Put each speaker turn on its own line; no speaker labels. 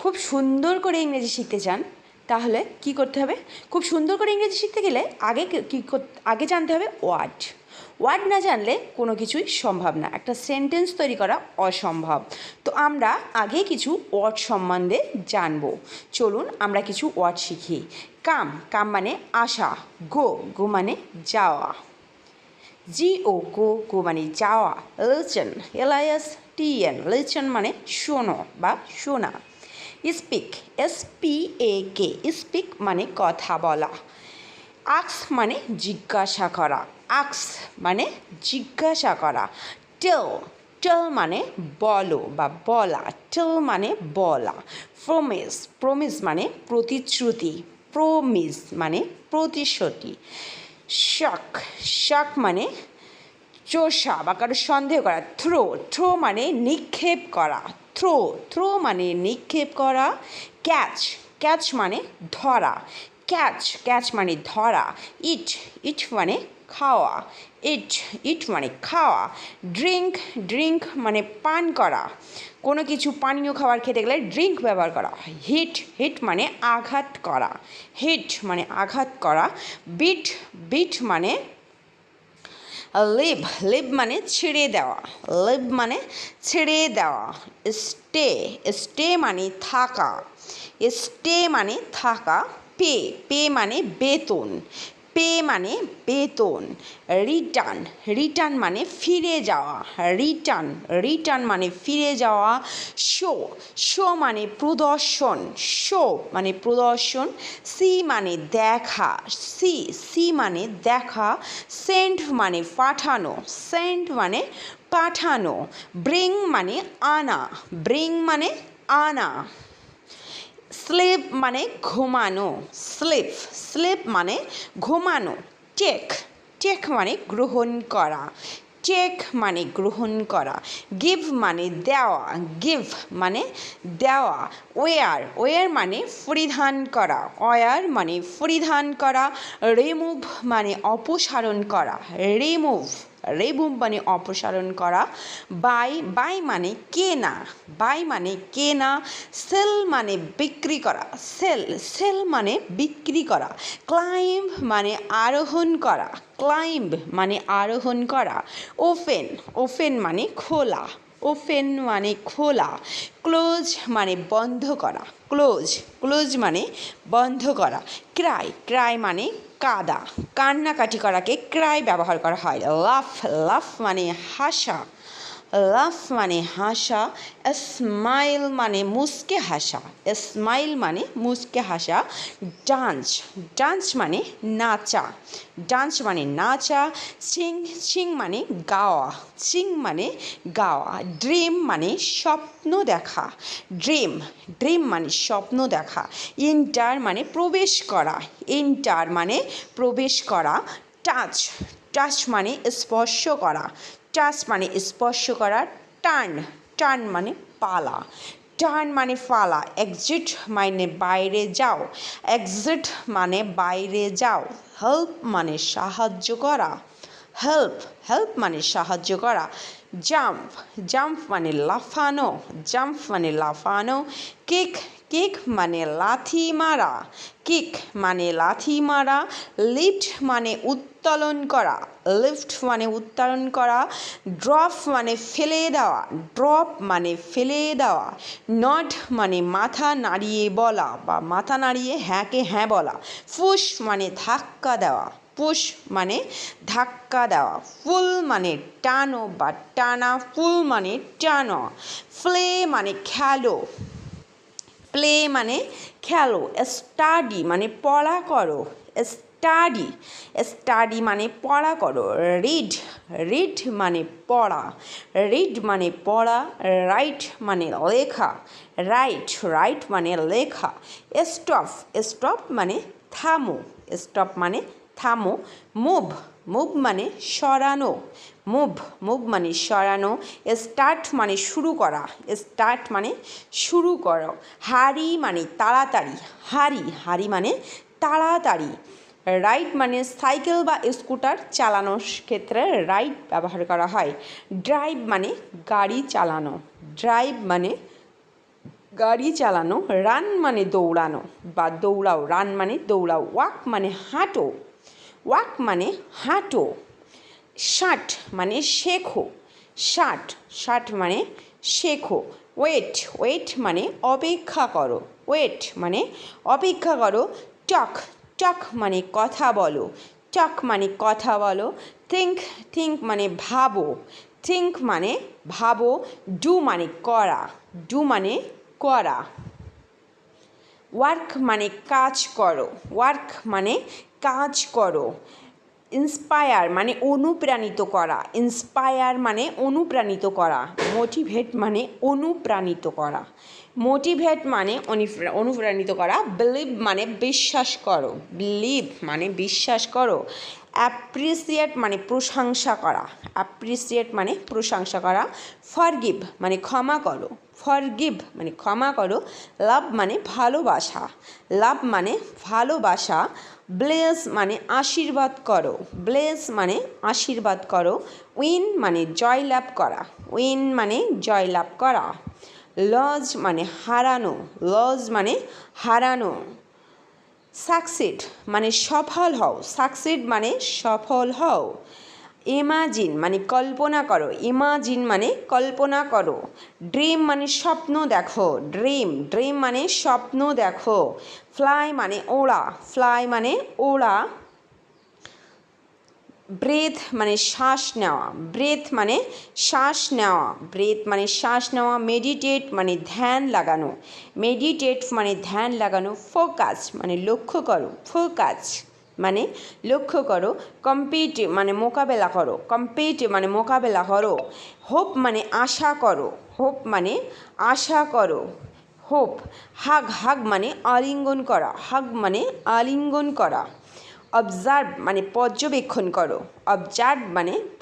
খুব সুন্দর করে ইংরেজি শিখতে চান, তাহলে কি করতে হবে? খুব সুন্দর করে ইংরেজি শিখতে গেলে আগে কী আগে জানতে হবে ওয়ার্ড। ওয়ার্ড না জানলে কোনো কিছুই সম্ভব না। একটা সেন্টেন্স তৈরি করা অসম্ভব। তো আমরা আগে কিছু ওয়ার্ড সম্বন্ধে জানব। চলুন আমরা কিছু ওয়ার্ড শিখি। কাম কাম মানে আসা, গো গো মানে যাওয়া। জি ও, গো গো মানে যাওয়া listen L I S, T N listen মানে শোনো বা শোনা। Speak S P A K speak মানে কথা বলা। আক্স মানে জিজ্ঞাসা করা। আক্স মানে জিজ্ঞাসা করা। টেল টেল মানে বলো বা বলা। টেল মানে বলা। প্রমিস প্রমিস মানে প্রতিশ্রুতি। প্রমিস মানে প্রতিশ্রুতি। শক শক মানে চোষা বা কারও সন্দেহ করা, থ্রো থ্রো মানে নিক্ষেপ করা, থ্রো থ্রো মানে নিক্ষেপ করা, ক্যাচ ক্যাচ মানে ধরা, ক্যাচ ক্যাচ মানে ধরা, ইট ইট মানে খাওয়া, ইট ইট মানে খাওয়া, ড্রিঙ্ক ড্রিঙ্ক মানে পান করা, কোনো কিছু পানীয় খাবার খেতে গেলে ড্রিঙ্ক ব্যবহার করা, হিট হিট মানে আঘাত করা, হিট মানে আঘাত করা, বিট বিট মানে লিভ লিভ মানে ছেড়ে দেওয়া। লিভ মানে ছেড়ে দেওয়া। স্টে স্টে মানে থাকা। স্টে মানে থাকা। পে পে মানে বেতন। পে মানে বেতন রিটার্ন রিটার্ন মানে ফিরে যাওয়া রিটার্ন রিটার্ন মানে ফিরে যাওয়া শো শো মানে প্রদর্শন শো মানে প্রদর্শন সি মানে দেখা সি সি মানে দেখা সেন্ড মানে পাঠানো সেন্ড মানে পাঠানো ব্রিং মানে আনা ব্রিং মানে আনা। স্লিপ মানে ঘুমানো। স্লিপ স্লিপ মানে ঘুমানো। টেক টেক মানে গ্রহণ করা। টেক মানে গ্রহণ করা। গিভ মানে দেওয়া। গিভ মানে দেওয়া। ওয়ার ওয়ার মানে পরিধান করা। ওয়ার মানে পরিধান করা। রিমুভ মানে অপসারণ করা। রিমুভ রিমুভ মানে অপসারণ করা। বাই বাই মানে কেনা। বাই মানে কেনা। সেল মানে বিক্রি করা। সেল সেল মানে বিক্রি করা। ক্লাইম্ব মানে আরোহণ করা। ক্লাইম্ব মানে আরোহণ করা। ওপেন ওপেন মানে খোলা। ওপেন মানে খোলা। ক্লোজ মানে বন্ধ করা। ক্লোজ ক্লোজ মানে বন্ধ করা। ক্রাই ক্রাই মানে কাদা কান্নাকাটি করাকে ক্রাই ব্যবহার করা হয়। লাফ লাফ মানে হাসা। লাফ মানে হাসা, স্মাইল মানে মুসকে হাসা, স্মাইল মানে মুসকে হাসা, ডান্স ডান্স মানে নাচা, ডান্স মানে নাচা, সিং সিং মানে গাওয়া, সিং মানে গাওয়া, ড্রিম মানে স্বপ্ন দেখা, ড্রিম ড্রিম মানে স্বপ্ন দেখা, ইন্টার মানে প্রবেশ করা, ইন্টার মানে প্রবেশ করা, টাচ টাচ মানে স্পর্শ করা টাচ মানে স্পর্শ করা টার্ন টার্ন মানে পালা। টার্ন মানে পালা এক্সিট মানে বাইরে যাও। এক্সিট মানে বাইরে যাও। হেল্প মানে সাহায্য করা। হেল্প হেল্প মানে সাহায্য করা। জাম্প জাম্প মানে লাফানো। জাম্প মানে লাফানো। কিক কিক মানে লাথি মারা। কিক মানে লাথি মারা। লিফট মানে উত্তোলন করা। লিফট মানে উত্তোলন করা। ড্রপ মানে ফেলে দেওয়া। ড্রপ মানে ফেলে দেওয়া। নট মানে মাথা নাড়িয়ে বলা বা মাথা নাড়িয়ে হ্যাঁকে হ্যাঁ বলা। ফুস মানে ধাক্কা দেওয়া। পুশ মানে ধাক্কা দেওয়া। ফুল মানে টানো বা টানা। ফুল মানে টানো। ফ্লে মানে খেলো। প্লে মানে খেলো স্টাডি মানে পড়া করো স্টাডি স্টাডি মানে পড়া করো রিড রিড মানে পড়া রিড মানে পড়া রাইট মানে লেখা রাইট রাইট মানে লেখা স্টপ স্টপ মানে থামো স্টপ মানে থামো মুভ মুভ মানে সরানো মুভ মুভ মানে সরানো স্টার্ট মানে শুরু করা স্টার্ট মানে শুরু করো, হারি মানে তাড়াতাড়ি, হারি হারি মানে তাড়াতাড়ি রাইড মানে সাইকেল বা স্কুটার চালানোর ক্ষেত্রে রাইড ব্যবহার করা হয় ড্রাইভ মানে গাড়ি চালানো ড্রাইভ মানে গাড়ি চালানো রান মানে দৌড়ানো বা দৌড়াও রান মানে দৌড়াও ওয়াক মানে হাঁটো ওয়াক মানে হাঁটো। ষাট মানে শেখো। ষাট ষাট মানে শেখো। ওয়েট ওয়েট মানে অপেক্ষা করো। ওয়েট মানে অপেক্ষা করো। টক টক মানে কথা বলো। টক মানে কথা বলো। থিঙ্ক থিঙ্ক মানে ভাবো। থিঙ্ক মানে ভাবো। ডু মানে করা। ডু মানে করা। ওয়ার্ক মানে কাজ করো। ওয়ার্ক মানে কাজ করো। ইন্সপায়ার মানে অনুপ্রাণিত করা। ইন্সপায়ার মানে অনুপ্রাণিত করা। মোটিভেট মানে অনুপ্রাণিত করা। মোটিভেট মানে অনুপ্রা- অনুপ্রাণিত করা। বিলিভ মানে বিশ্বাস করো। বিলিভ মানে বিশ্বাস করো। অ্যাপ্রিসিয়েট মানে প্রশংসা করা। অ্যাপ্রিসিয়েট মানে প্রশংসা করা। ফরগিভ মানে ক্ষমা করো। ফরগিভ মানে ক্ষমা করো। লাভ মানে ভালোবাসা। লাভ মানে ভালোবাসা। ব্লেস মানে আশীর্বাদ করো। ব্লেস মানে আশীর্বাদ করো। উইন মানে জয়লাভ করা। উইন মানে জয়লাভ করা। লজ মানে হারানো। লজ মানে হারানো। সাকসিড মানে সফল হও। সাকসিড মানে সফল হও। ইমাজিন মানে কল্পনা করো। ইমাজিন মানে কল্পনা করো। ড্রিম মানে স্বপ্ন দেখো। ড্রিম ড্রিম মানে স্বপ্ন দেখো। ফ্লাই মানে ওড়া। ফ্লাই মানে ওড়া। ব্রেথ মানে শ্বাস নেওয়া। ব্রেথ মানে শ্বাস নেওয়া। ব্রেথ মানে শ্বাস নেওয়া মেডিটেট মানে ধ্যান লাগানো। মেডিটেট মানে ধ্যান লাগানো ফোকাস মানে লক্ষ্য করো। ফোকাস মানে লক্ষ্য করো। কম্পিট মানে মোকাবেলা করো। কম্পিট মানে মোকাবেলা করো। হোপ মানে আশা করো। হোপ মানে আশা করো। হোপ হাগ হাগ মানে আলিঙ্গন করা। হাগ মানে আলিঙ্গন করা। অবজার্ভ মানে পর্যবেক্ষণ করো। অবজার্ভ মানে